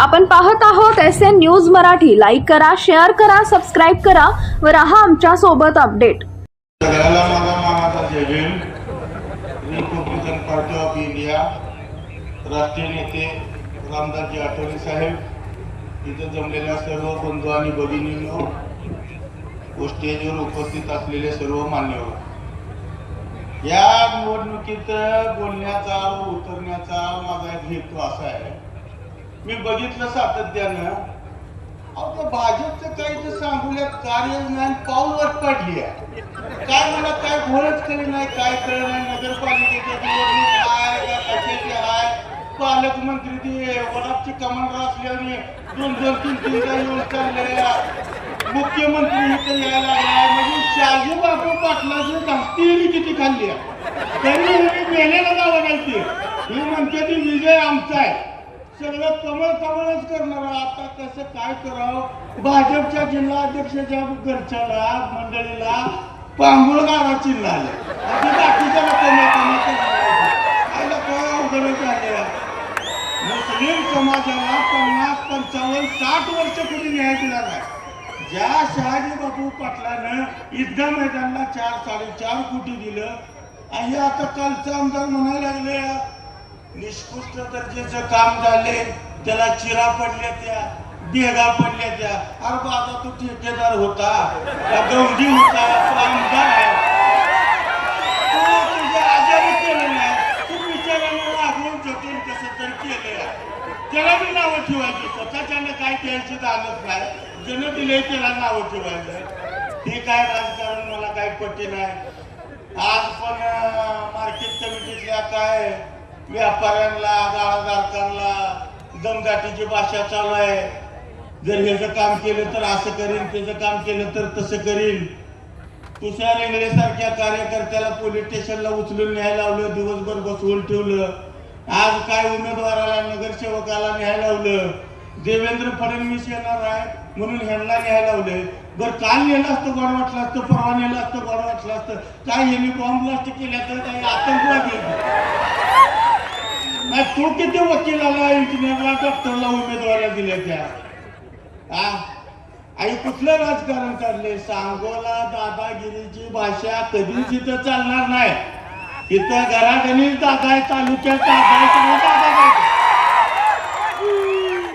आपण पाहत आहोत S N news Marathi. Like करा शेअर करा सबस्क्राईब करा व राहा आमच्यासोबत अपडेट सगळ्याला माझा मानाचा जय रिपब्लिकन पार्टी ऑफ इंडिया राष्ट्रीय नेते रामदासजी आठवले साहेब इथं जमलेल्या सर्व बंधू आणि भगिनींनो व स्टेजवर उपस्थित असलेले सर्व मान्यवर या निवडणुकीत बोलण्याचा उतरण्याचा माझा एक हेतू असा आहे. मी बघितलं सातत्यानं. अहो त्या भाजपचं काही तर सांगूयात कार्य नाही पाऊलवर पडली आहे. काय मला काय घोळच केली नाही काय कळलं नाही नगरपालिकेच्या निवडणूक आहे कशाची आहे? पालकमंत्री ते वडापचे कमांडर असल्याने दोन दोन तीन तीन येऊन चालले मुख्यमंत्री इथे यायला लागलाय म्हणजे शाजी बापू पाटलाची धास्ती किती खाल्ली आहे? त्यांनी मेलेला जावं नाही ते ही म्हणते ती विजय आमचा आहे. सगळं कमळ कमळच करणार आता कसं काय करावं? भाजपच्या जिल्हा अध्यक्षाच्या घरच्याला मंडळीला पांगुळ गाडा चिन्ह आलं बाकीच्या लोकांना मुस्लिम समाजाला पन्नास पंचावन्न साठ वर्ष कुठे न्याय दिला नाही. ज्या शहाजी बापू पाटलानं युद्ध मैदानला चार साडेचार कोटी दिलं. आणि आता कालचं आमदार म्हणायला लागले निष्कृष्ट दर्जाचं काम झाले त्याला चिरा पडल्या त्या देगा पडल्या त्या. अरे बाबा तू ठेकेदार होता. का होता? तो आमदार आहे. तू तुझ्या आजारी केलं नाही. तू विचारांना वागवून कसं तरी केलं त्याला मी नावं ठेवायची. स्वतःच्यानं काय द्यायची दानच नाही. ज्यानं दिले त्याला नावं ठेवायचं. हे काय राजकारण? मला काय पटे नाही. आज पण मार्केट कमिटीतल्या काय व्यापाऱ्यांना गाळाधारकांना दमदाटीची भाषा चालू आहे. जर ह्याचं काम केलं तर असं करीन त्याचं काम केलं तर तसं करीन. तुषार रेंगडे सारख्या कार्यकर्त्याला पोलीस स्टेशनला उचलून न्यायला लावलं दिवसभर बसवून ठेवलं. आज काय उमेदवाराला नगरसेवकाला न्याय लावलं? देवेंद्र फडणवीस येणार आहे म्हणून ह्यांना न्याय लावले बरं काल नेलं असतं गोड वाटलं असतं परवा नेलं असतं गोड वाटलं असतं. काय यांनी बॉम्ब ब्लास्ट केल्या तर काही आतंकवादी आहेत. नाही तू किती वकिलाला इंजिनियरला डॉक्टरला उमेदवाऱ्या दिल्या त्या आई कुठलं राजकारण काढले सांगोला दादागिरीची भाषा कधीच इथं चालणार नाही. इथं घराघरी दादा आहे तालुक्यात दादा आहे दादा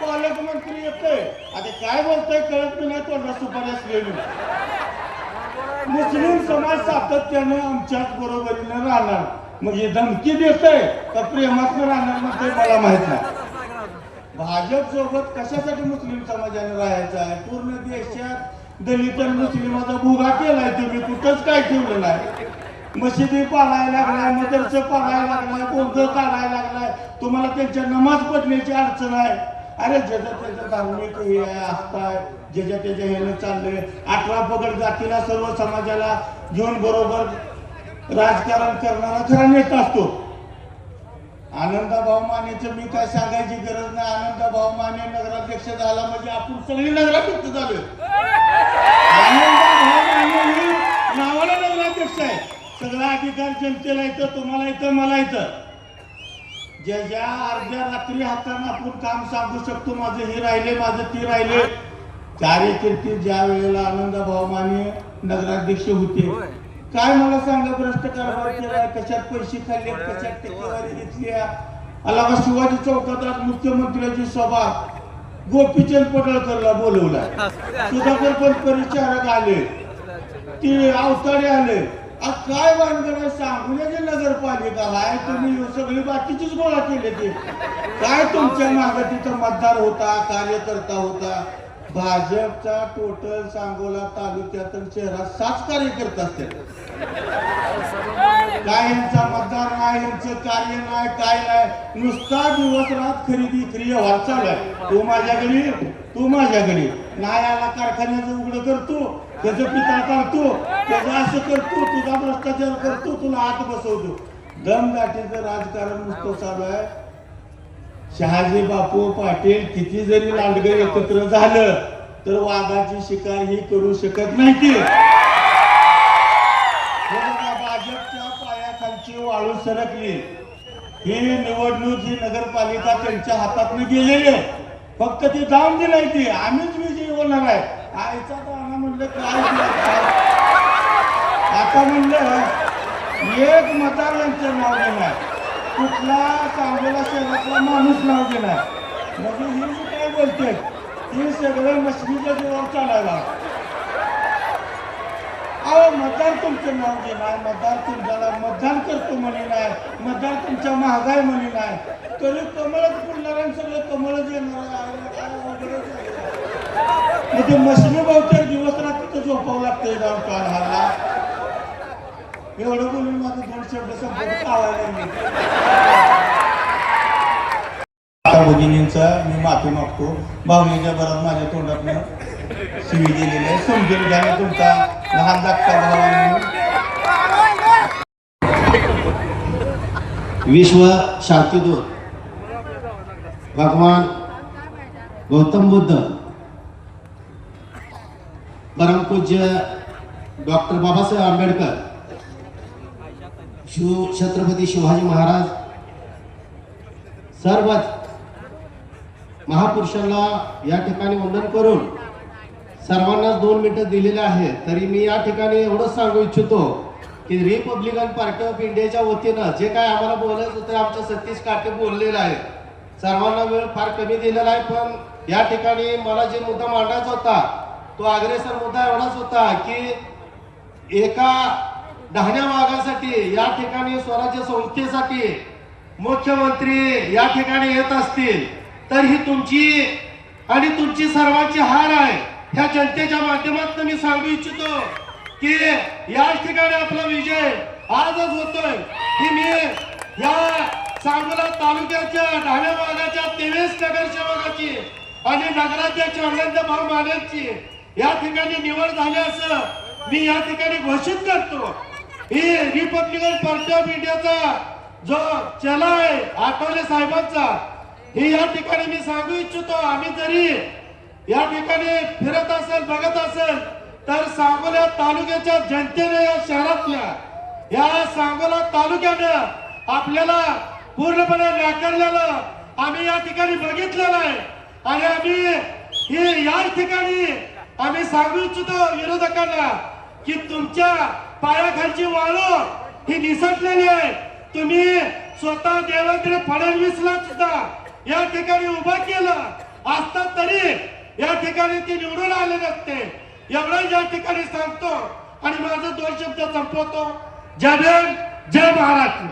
पालकमंत्री येतोय. आता काय बोलतोय कळत मी नाही तोंडा सुपारी असलेली मुस्लिम समाज सातत्याने आमच्याच बरोबरीने राहणार. मग हे धमकी देतोय तर प्रेमातनं राहणार मला माहीत नाही. भाजप सोबत कशासाठी मुस्लिम समाजाने राहायचं आहे? पूर्ण देशात दलित आणि मुस्लिमाचा भुगा केलाय तुम्ही कुठंच काय ठेवलं नाही. मशिदी पाळायला लागलाय मदरसे पाळायला लागलाय गोंधळ काढायला लागलाय. तुम्हाला त्यांच्या नमाज पडण्याची अडचण आहे. अरे ज्याच्या त्याच्या धार्मिक हे आहे, ज्याच्या त्याच्या ह्यानं चाललंय. अठरा पगड जातीला सर्व समाजाला घेऊन बरोबर राजकारण करणारा खरा नेता असतो. आनंदभाऊ मानेचं मी काय सांगायची गरज नाही. आनंदाभाऊ माने नगराध्यक्ष झाला म्हणजे आपण सगळी नगराध्यक्ष झालो आनंदभाऊ माने नावाला नगराध्यक्ष आहे. सगळा अधिकार जनतेला येतं तुम्हाला येतं मला येतं. ज्या ज्या अर्ध्या रात्री हाताने आपण काम सांगू शकतो माझं हे राहिले माझं ते राहिले. कार्यकर्ते ज्या वेळेला आनंदभाऊ माने नगराध्यक्ष होते काय मला सांगा भ्रष्ट कारभार केलाय कशात पैसे खाल्ले कशात टक्केवारी घेतली का शिवाजी चौकात आज मुख्यमंत्र्याची सभा गोपीचंद पडळकरला बोलवलाय. सुधाकर पण परिचारक आले. ते अवताडे आले. आज काय भानगड आहे? सांगण्याची नगरपालिका. आहे तुम्ही सगळी बाकीचीच गोळा केले ते. काय तुमच्या मागे तिथं मतदार होता कार्यकर्ता होता? भाजपचा टोटल सांगोला तालुक्यात आणि शहरात सात कार्यकर्ता असते. काय यांचा मतदार नाही यांचं कार्य नाही काय नाही. नुसता दिवस रात खरेदी विक्री व्हायला चालू आहे. तू माझ्याकडे तू माझ्याकडे नाही आला कारखान्याचं उघडं करतो त्याचं पिता काढतो त्याचं असं करतो तुझा भ्रष्टाचार करतो तुला आत बसवतो. दमदाटीचं राजकारण नुसतं चालू आहे. शहाजी बापू पाटील किती जरी लांडगे एकत्र झालं तर वाघाची शिकार ही करू शकत नाही हे भाजपच्या पायाखालची वाळू सरकली. ही निवडणूक ही नगरपालिका त्यांच्या हातातनं गेलेली आहे. फक्त ते जाऊन दिलंय ते. आम्हीच विजयी होणार आहे. आईचा दाना म्हणलं काय? आता म्हणलं एक मतदार यांचं नाव घेणार. कुठला सांगोला शहरातला माणूस नाव घेणार म्हणजे हे जे काय बोलते हे सगळं मशनीच्या जीवावर चालायला अहो मतदार तुमचं नाव घेणार मतदार तुमच्याला मतदान करतो म्हणे नाही मतदार तुमच्या महागाय म्हणे नाही. तरी कमळच फुलणार आणि सगळं कमळच येणार आहे. म्हणजे मशनी बहुतेक दिवस रात्री झोपावं लागतंय जाऊन कान हल्ला एवढं बोलून माझं दोन शब्द संपत आवाज आता भगिनींचा मी माफी मागतो. भावनेच्या भरात माझ्या तोंडातनं शिवी दिलेली आहे. समजून घ्या मी तुमचा लहान म्हणून. विश्व शांतिदूत भगवान गौतम बुद्ध. परमपूज्य डॉक्टर बाबासाहेब आंबेडकर. शिव छत्रपती शिवाजी महाराज सर्वच महापुरुषांना या ठिकाणी वंदन करून सर्वांनाच दोन मिनिटं दिलेले आहेत. तरी मी या ठिकाणी एवढंच सांगू इच्छितो की रिपब्लिकन पार्टी ऑफ इंडियाच्या वतीनं जे काय आम्हाला बोलायचं होतं आमच्या सतीश काटे बोललेलं आहे. सर्वांना वेळ फार कमी दिलेला आहे पण या ठिकाणी मला जे मुद्दा मांडायचा होता तो अग्रेसर मुद्दा एवढाच होता की एका डहाण्या भागासाठी या ठिकाणी स्वराज्य संस्थेसाठी मुख्यमंत्री या ठिकाणी येत असतील तर ही तुमची आणि तुमची सर्वांची हार आहे. ह्या जनतेच्या माध्यमातून मी सांगू इच्छितो की याच ठिकाणी आपला विजय आजच होतोय. की मी या सांगोला तालुक्याच्या ढाण्या भागाच्या तेवीस नगरसेवकाची आणि नगराध्यक्ष अनंत भाऊ मानेची या ठिकाणी निवड झाली असं मी या ठिकाणी घोषित करतो. ही रिपब्लिकन पार्टी ऑफ इंडियाचा जो चला आहे आठवले साहेबांचा हे या ठिकाणी मी सांगू इच्छितो आम्ही जरी या ठिकाणी फिरत असेल बघत असेल तर सांगोला तालुक्याच्या जनतेने या शहरातल्या या सांगोला तालुक्यानं आपल्याला पूर्णपणे नाकारलेलं आम्ही या ठिकाणी बघितलेलं आहे. आणि आम्ही हे या ठिकाणी आम्ही सांगू इच्छितो विरोधकांना की तुमच्या पायाखालची वाळू ही निसटलेली आहे. तुम्ही स्वतः देवेंद्र फडणवीसला सुद्धा या ठिकाणी उभं केलं. असता तरी या ठिकाणी ती निवडून आले नसते. एवढं या ठिकाणी सांगतो आणि माझं दोन शब्द संपवतो. जय भीम जय महाराष्ट्र.